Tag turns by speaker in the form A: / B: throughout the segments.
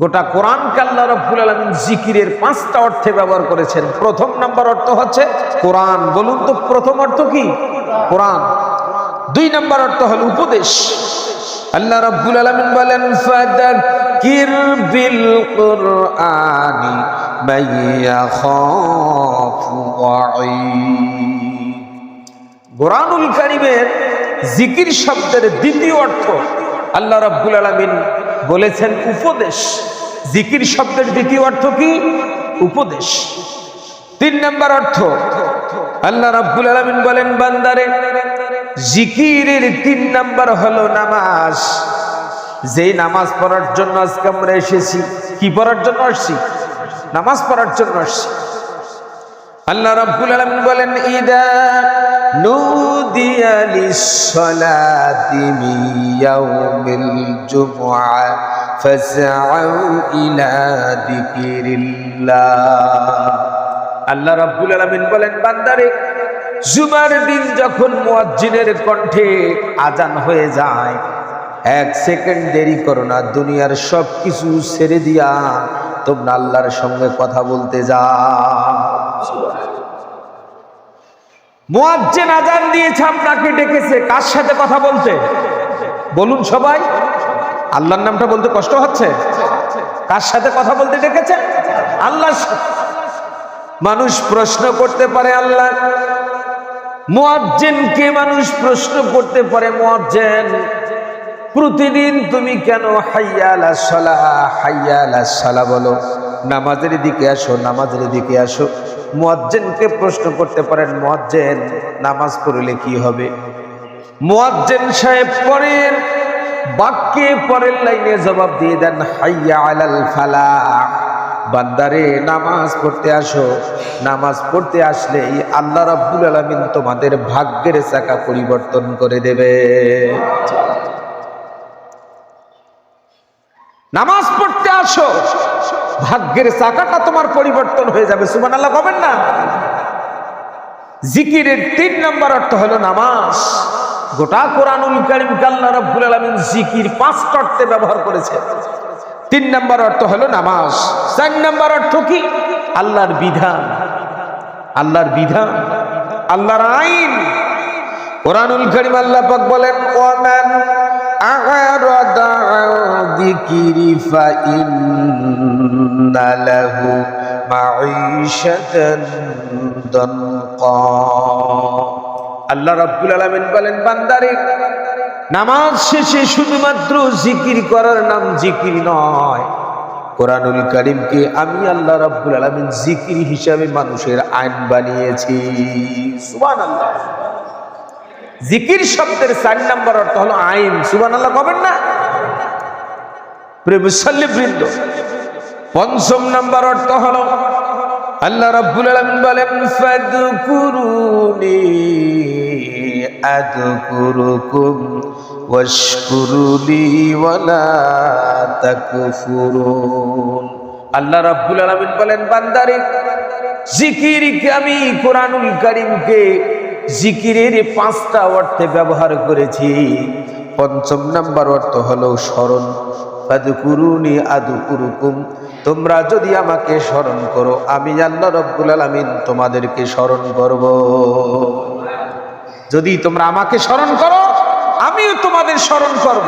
A: গোটা কোরআন আল্লাহ রব্বুল আলমিন জিকিরের পাঁচটা অর্থে ব্যবহার করেছেন। প্রথম নাম্বার অর্থ হচ্ছে কোরআন। বলুন তো প্রথম অর্থ কি? কোরআন। দুই নাম্বার অর্থ হল উপদেশ। আল্লাহ রব্বুল আলমিন বলেন, ফাদাক্কির বিল কোরআনুল কারিমের জিকির শব্দের দ্বিতীয় অর্থ আল্লাহ রাব্বুল আলামিন বলেছেন উপদেশ। জিকির শব্দের দ্বিতীয় অর্থ কি? উপদেশ। তিন নম্বর অর্থ, আল্লাহ রাব্বুল আলামিন বলেন, বান্দারে, জিকিরের তিন নাম্বার হলো নামাজ। যেই নামাজ পড়ার জন্য আজকে আমরা এসেছি, কি পড়ার জন্য আসছি? নামাজ পড়ার জন্য আসছি। আল্লাহ রাব্বুল আলামিন বলেন, ইদা লিস-সালাতি মিন ইয়াউমিল জুমআ ফাসআউ ইলা যিকিরিল্লাহ। আল্লাহ রাব্বুল আলামিন বলেন, বান্দারে, জুমার দিন যখন মুয়াজ্জিনের কণ্ঠে আজান হয়ে যায়, এক সেকেন্ড দেরি করো না, দুনিয়ার সব কিছু ছেড়ে দিয়া তোমরা আল্লাহর সঙ্গে কথা বলতে যাও। মুয়াজ্জিন আজান দিয়েছে আপনাকে ডেকেছে, কার সাথে কথা বলতে? বলুন সবাই। আল্লাহর নামটা বলতে কষ্ট হচ্ছে? কার সাথে কথা বলতে ডেকেছে? আল্লাহ মানুষ প্রশ্ন করতে পারে আল্লাহ। মুয়াজ্জিনকে মানুষ প্রশ্ন করতে পারে? মোয়াজ্জেন, প্রতিদিন তুমি কেন হাইয়া আলা সালাহ হাইয়া আলা সালাহ বলো? নামাজের দিকে আসো, নামাজের দিকে আসো। মুয়াজ্জিনকে প্রশ্ন করতে পারেন, মুয়াজ্জিন, নামাজ পড়লে কি হবে? মুয়াজ্জিন সাহেব পরের বাক্যে পরের লাইনে জবাব দিয়ে দেন, হাইয়া আলাল ফালাহ বান্দারে, নামাজ পড়তে আসো। নামাজ পড়তে আসলেই আল্লাহ রাব্বুল আলামিন তোমাদের ভাগ্যের চাকা পরিবর্তন করে দেবে। নামাজ আসো ভাগ্যের চাকাটা তোমার পরিবর্তন হয়ে যাবে সুমান আল্লাহ কবেন না? জিকিরের তিন নম্বর অর্থ হলো নামাজ। গোটা আলমিন জিকির পাঁচটা অর্থে ব্যবহার করেছে। তিন নম্বর অর্থ হলো নামাজ। চার নম্বর অর্থ কি? আল্লাহর বিধান। আল্লাহর বিধান। আল্লাহর আইন। কোরআনুল করিম আল্লাহ বলেন أعرض عن ذكري فإن له معيشة ضنقا আল্লাহ রাব্বুল আলামিন বলেন বান্দারে নামাজ শেষে শুধুমাত্র জিকির করার নাম জিকির নয় কোরআনুল করিমকে আমি আল্লাহ রাব্বুল আলামিন জিকির হিসাবে মানুষের আইন বানিয়েছি সুবহানাল্লাহ জিকির শব্দের চার নম্বর অর্থ হলো আইন। সুবান আল্লাহ কবেন না? মুসল্লি বৃন্দ, পঞ্চম নম্বর অর্থ হলো, আল্লাহ রাব্বুল আলামিন বলেন, ফাদকুরুনি আদকুরুকুম ওয়াশকুরুলি ওয়ালা তাকফুরুন। আল্লাহ রাব্বুল আলামিন বলেন, বান্দারে, জিকিরকে আমি কোরআনুল কারীমকে জিকিরের পাঁচটা অর্থে ব্যবহার করেছি। পঞ্চম নাম্বার অর্থ হলো স্মরণ। ফাদকুরুনি আদকুরুকুম। তোমরা যদি আমাকে স্মরণ করো, আমি আল্লাহ রব্বুল আলামিন তোমাদেরকে স্মরণ করব। যদি তোমরা আমাকে স্মরণ করো, আমিও তোমাদের স্মরণ করব।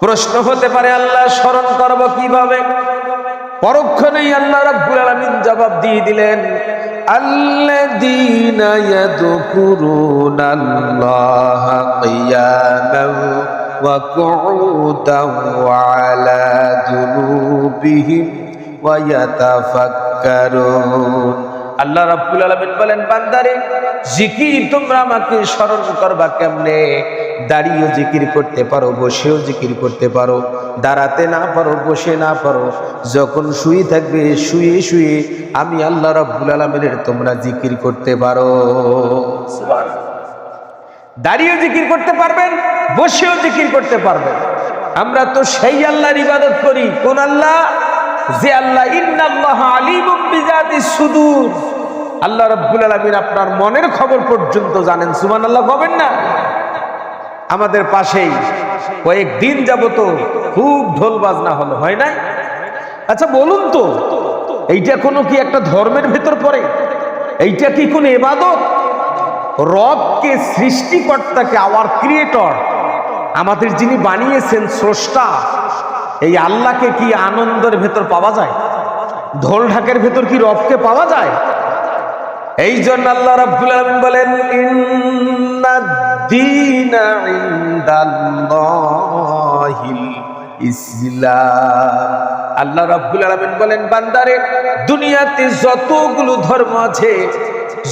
A: প্রশ্ন হতে পারে, আল্লাহ স্মরণ করব কীভাবে? পরক্ষণেই আল্লাহ রাব্বুল আলামিন জবাব দিয়ে দিলেন الذين يذكرون الله قياما وقعودا وعلى جنوبهم ويتفكرون. আল্লাহ রাব্বুল আলামিন বলেন, বান্দারে, জিকির তোমরা আমাকে স্মরণ করবা কেমনে? দাঁড়িয়ে জিকির করতে পারো, বসেও জিকির করতে পারো, দাঁড়াতে না পারো, বসে না পারো, যখন শুয়ে থাকবে, শুয়ে শুয়ে আমি আল্লাহ রাব্বুল আলামিনের তোমরা জিকির করতে পারো। দাঁড়িয়ে জিকির করতে পারবেন, বসেও জিকির করতে পারবেন। আমরা তো সেই আল্লাহর ইবাদত করি। কোন আল্লাহ? যে আল্লাহ, ইন্নাল্লাহ আলিমুম বিজাতিস সুদূর। আল্লাহ রাব্বুল আলামিন আপনার মনের খবর পর্যন্ত জানেন সুমান সুবহানাল্লাহ কবেন না? আমাদের পাশেই কয়েকদিন যাবত খুব ঢোল বাজনা হলো, হয় নাই আচ্ছা বলুন তো, এইটা কোনো কি একটা ধর্মের ভেতর পড়ে? এইটা কি কোন এবাদত রবকে সৃষ্টিকর্তাকে আওয়ার ক্রিয়েটর আমাদের যিনি বানিয়েছেন স্রষ্টা, এই আল্লাহকে কি আনন্দের ভেতর পাওয়া যায়? ঢোল ঢাকের ভেতর কি রবকে পাওয়া যায়? এই জন্য আল্লাহ রাব্বুল আলামিন বলেন ইন্নাদ-দীনা ইনদাল্লাহিল ইসলাম। আল্লাহ রাব্বুল আলামিন বলেন, বান্দারে, দুনিয়াতে যতগুলো ধর্ম আছে,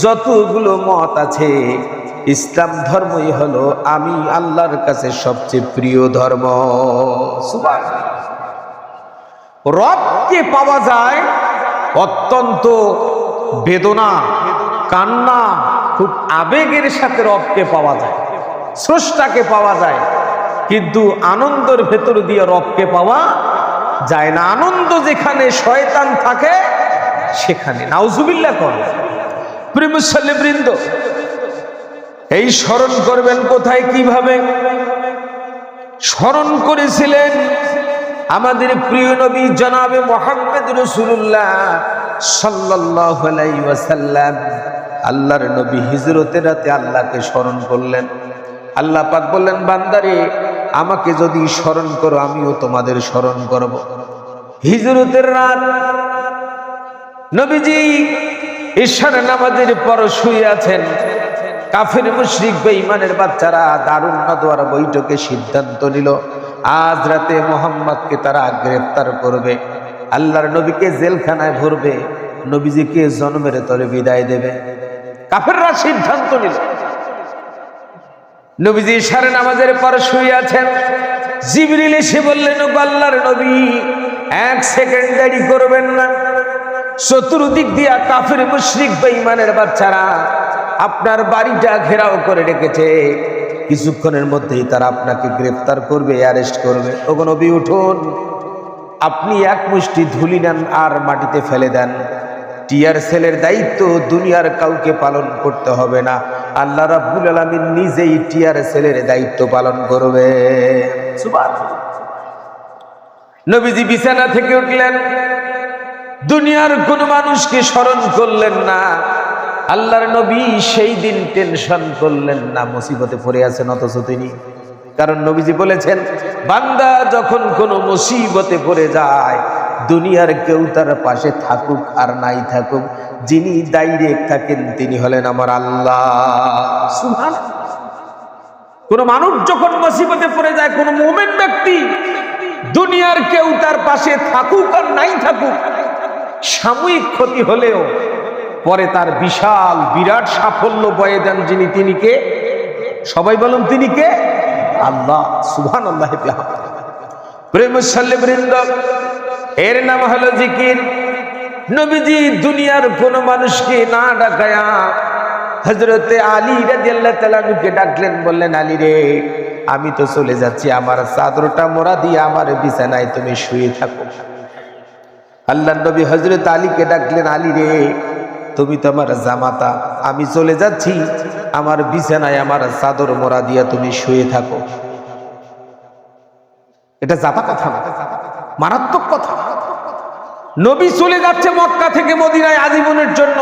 A: যতগুলো মত আছে, ইসলাম ধর্মই হলো আমি আল্লাহর কাছে সবচেয়ে প্রিয় ধর্ম। রবকে পাওয়া যায় অত্যন্ত বেদনা কান্না খুব আবেগের সাথে রবকে পাওয়া যায়, স্রষ্টাকে পাওয়া যায়, কিন্তু আনন্দের ভেতর দিয়ে রবকে পাওয়া যায় না। আনন্দ যেখানে শয়তান থাকে, সেখানে। নাউজুবিল্লা করে। প্রেমসাল্লি বৃন্দ এই স্মরণ করবেন কোথায়, কীভাবে? স্মরণ করেছিলেন আমাদের প্রিয় নবী জনাবে মোহাম্মদ রসুল্লাহ সাল্লাহ ওয়াসাল্লাম। আল্লাহর নবী হিজরতের রাতে আল্লাহকে স্মরণ করলেন। আল্লাহ পাক বললেন, বান্দারে, আমাকে যদি স্মরণ করো, আমিও তোমাদের স্মরণ করব। হিজরতের রাত নবীজি ঈশ্বর নামাজের পর শুয়ে আছেন। কাফের মুশরিক বেঈমানের বাচ্চারা দারুণ নদওয়ার বৈঠকে সিদ্ধান্ত নিল, আজ রাতে মোহাম্মদকে তারা গ্রেফতার করবে। আল্লাহর নবীকে জেলখানায় ভরবে, নবীজিকে জন্মের তরে বিদায় দেবে। কাফেররা সিদ্ধান্ত নিল। নবীজি সারে নামাজের পর শুয়ে আছেন। জিবরিল এসে বললেন, "ওগো আল্লাহর নবী, এক সেকেন্ড দেরি করবেন না। চতুর্দিক দিয়া কাফের, মুশরিক, বেঈমানের বাচ্চারা আপনার বাড়িটা ঘেরাও করে রেখেছে। কিছুক্ষণের মধ্যেই তারা আপনাকে গ্রেফতার করবে, অ্যারেস্ট করবে। ওগো নবী, উঠুন। আপনি এক মুষ্টি ধুলি নেন আর মাটিতে ফেলে দেন। টিয়ার সেলের দায়িত্ব দুনিয়ার কাউকে পালন করতে হবে না। আল্লাহ রাব্বুল আলামিন নিজেই টিয়ার সেলের দায়িত্ব পালন করবে। নবীজি বিছানা থেকে উঠলেন। দুনিয়ার কোন মানুষকে স্মরণ করলেন না। আল্লাহর নবী সেই দিন টেনশন করলেন না, মুসিবতে পড়ে আছেন অথচ তিনি। কারণ নবীজি বলেছেন, বান্দা যখন কোনো মুসিবতে পড়ে যায় দুনিয়ার কেউ তার পাশে থাকুক আর নাই থাকুক, যিনি ডাইরেক্ট থাকেন তিনি হলেন আমার আল্লাহ। কোন মানুষ যখন মুসিবতে পড়ে যায়, কোন মুমিন ব্যক্তি দুনিয়ার কেউ তার পাশে থাকুক আর নাই থাকুক, সাময়িক ক্ষতি হলেও পরে তার বিশাল, বিরাট সাফল্য বয়ে দেন যিনি, তিনি কে? সবাই বলুন, তিনি কে? আল্লাহ সুবহান আল্লাহ প্রেম সাল্লে বৃন্দ এর নাম হলো জিকির। নবীজি দুনিয়ার কোন মানুষকে না ডাকায়া হজরতে আলী রাজিয়াল্লাহ তালানুকে ডাকলেন, বললেন, আলী রে, আমি তো চলে যাচ্ছি, আমার চাদরটা মোড়া দিয়ে আমার বিছানায় তুমি শুয়ে থাকো। আল্লাহ নবী হজরত আলীকে ডাকলেন, আলী রে, তুমি তো আমার জামাতা, আমি চলে যাচ্ছি, আমার বিছানায় আমার চাদর মোড়া দিয়া তুমি শুয়ে থাকো। এটা জাপা কথা মারাত্মক কথা। নবী চলে যাচ্ছে মক্কা থেকে মদিনায় আজীবনের জন্য।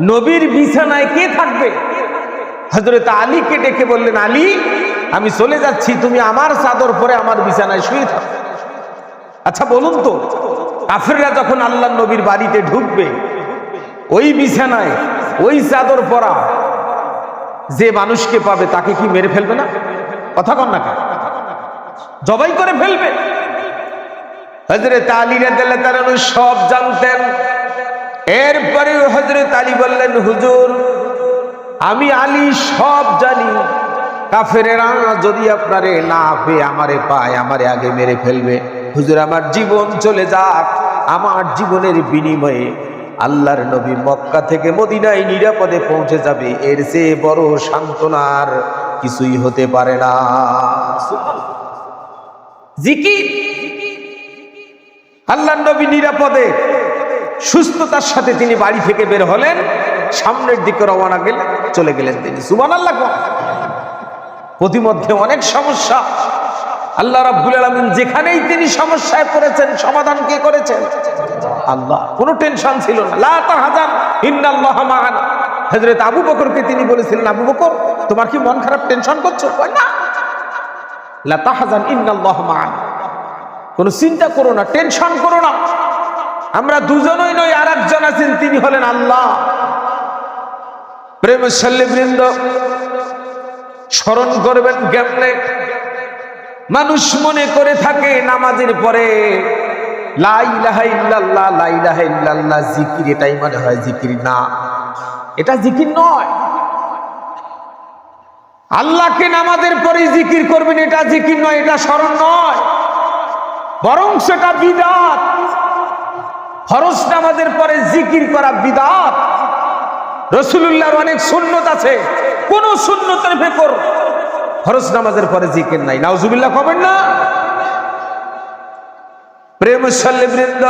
A: নবীর বিছানায় কে থাকবে? হজরত আলীকে ডেকে বললেন, আলী, আমি চলে যাচ্ছি, তুমি আমার চাদর পরে আমার বিছানায় শুয়ে থাকো। আচ্ছা বলুন তো, কাফেররা যখন আল্লাহ নবীর বাড়িতে ঢুকবে, ওই বিছানায়, ওই চাদর পরা যে মানুষকে পাবে, তাকে কি মেরে ফেলবে না? কথা কন না? জবাই করে ফেলবে। হজরত আলী আনহু সব জানতেন। এরপরে হজরত আলী বললেন, হুজুর, আমি আলী সব জানি। কাফেরেরা যদি আপনারে না পেয়ে আমারে পায়, আমারে আগে মেরে ফেলবে। হুজুর, আমার জীবন চলে যাক। আমার জীবনের বিনিময়ে আল্লাহর নবী মক্কা থেকে মদিনায় নিরাপদে পৌঁছে যাবে। এর চেয়ে বড় সান্ত্বনার কিছুই হতে পারে না। জিকির আল্লাহ নবী নিরাপদে, সুস্থতার সাথে তিনি বাড়ি থেকে বের হলেন, সামনের দিকে রওনা গেলেন চলে গেলেন তিনি। সুবান আল্লাহ প্রতিমধ্যে অনেক সমস্যা। আল্লাহ রাব্বুল আলামিন যেখানেই তিনি সমস্যায় পড়েছেন, সমাধান কে করেছেন? আল্লাহ। কোনো টেনশন ছিল না। লা তাহজান, ইন্নাল্লাহা মা'ানা হযরত আবু বকরকে তিনি বলেছিলেন, আবু বকর, তোমার কি মন খারাপ, টেনশন করছ? না। লা তাহজান, ইন্নাল্লাহা মা'ানা কোনো চিন্তা করো না, টেনশন করো না। আমরা দুজনই নই আর একজন আছেন, তিনি হলেন আল্লাহ। প্রেম বৃন্দ স্মরণ করবেন কেমনে মানুষ মনে করে থাকে নামাজের পরে জিকির এটাই মনে হয় জিকির না। এটা জিকির নয়। আল্লাহকে নামাজের পরে জিকির করবেন, এটা জিকির নয়, এটা স্মরণ নয়। বরং সেটা বিদাত। ফরজ নামাজের পরে জিকির করা বিদাত। রসুল্লাহর অনেক সুন্নত আছে। কোন সুন্নতের ভেতর ফরজ নামাজের পরে জিকির নাই। নাউজুবিল্লাহ কবেন না। প্রেম বৃন্দ,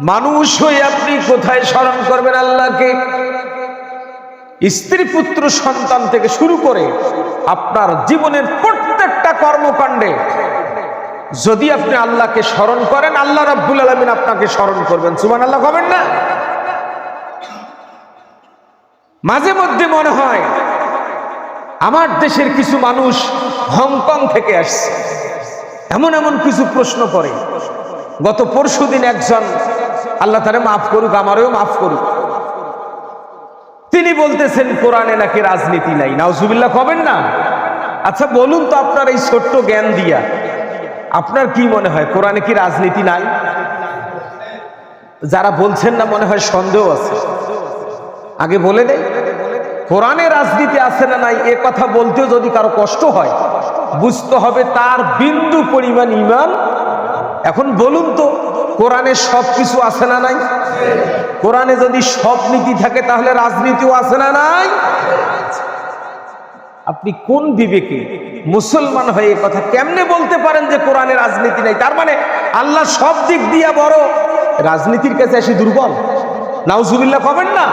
A: মানুষ হয়ে আপনি কোথায় স্মরণ করবেন আল্লাহকে? স্ত্রী পুত্র সন্তান থেকে শুরু করে আপনার জীবনের প্রত্যেকটা কর্মকাণ্ডে যদি আপনি আল্লাহকে স্মরণ করেন, আল্লাহ রাব্বুল আলমিন আপনাকে স্মরণ করবেন। সুমান আল্লাহ কবেন না? মাঝে মধ্যে মনে হয়, আমার দেশের কিছু মানুষ হংকং থেকে আসছে। এমন এমন কিছু প্রশ্ন করে। গত পরশু দিন একজন, আল্লাহ তারে মাফ করুক, আমারও মাফ করুক। তিনি বলতেছেন, কোরআনে নাকি রাজনীতি নাই। নাউজুবিল্লাহ কবেন না? আচ্ছা বলুন তো আপনার এই ছোট্ট জ্ঞান দিয়া। আপনার কি মনে হয়? কোরআনে কি রাজনীতি নাই? যারা বলছেন না, মনে হয় সন্দেহ আছে। আগে বলে দেয় কোরআনে রাজনীতি আছে না নাই, এ কথা বলতেও যদি কারও কষ্ট হয়, বুঝতে হবে তার বিন্দু পরিমাণ ইমান। এখন বলুন তো, কোরআনে সব কিছু আছে না নাই? কোরআনে যদি সব নীতি থাকে, তাহলে রাজনীতিও আছে না নাই? আপনি কোন বিবেকে মুসলমান হয়ে কথা কেমনে বলতে পারেন যে কোরআনে রাজনীতি নাই? তার মানে আল্লাহ সব দিক দিয়া বড়। রাজনীতির কাছে এসে দুর্বল। নাউজুবিল্লাহ কবেন না।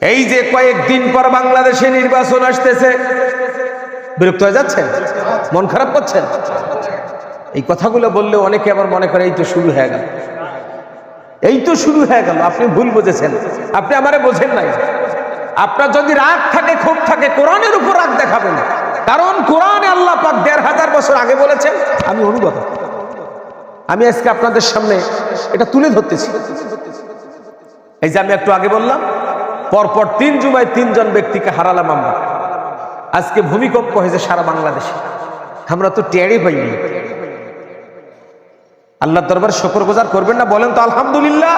A: এই যে কয়েকদিন পর বাংলাদেশে নির্বাচন আসতেছে, বিরক্ত হয়ে যাচ্ছেন? মন খারাপ করছেন? এই কথাগুলো বললে অনেকে আবার মনে করে, এই তো শুরু হয়ে গেল। এই তো শুরু হয়ে গেল, আপনি ভুল বুঝেছেন। আপনি আমারে বোঝেন নাই। আপনার যদি রাগ থাকে, ক্ষোভ থাকে, কোরআনের উপর রাগ দেখাবেন। কারণ কোরআনে আল্লাহ পাক দেড় হাজার বছর আগে বলেছেন, আমি অনুগত। আমি আজকে আপনাদের সামনে এটা তুলে ধরতেছি। এই যে আমি একটু আগে বললাম, পরপর তিন জুমায় তিনজন ব্যক্তিকে হারালাম আমরা। আজকে ভূমিকম্প হয়েছে সারা বাংলাদেশে। আমরা তো টেরই পাইনি। আল্লাহ দরবার শকর গুজার করবেন না বলেন তো আলহামদুলিল্লাহ।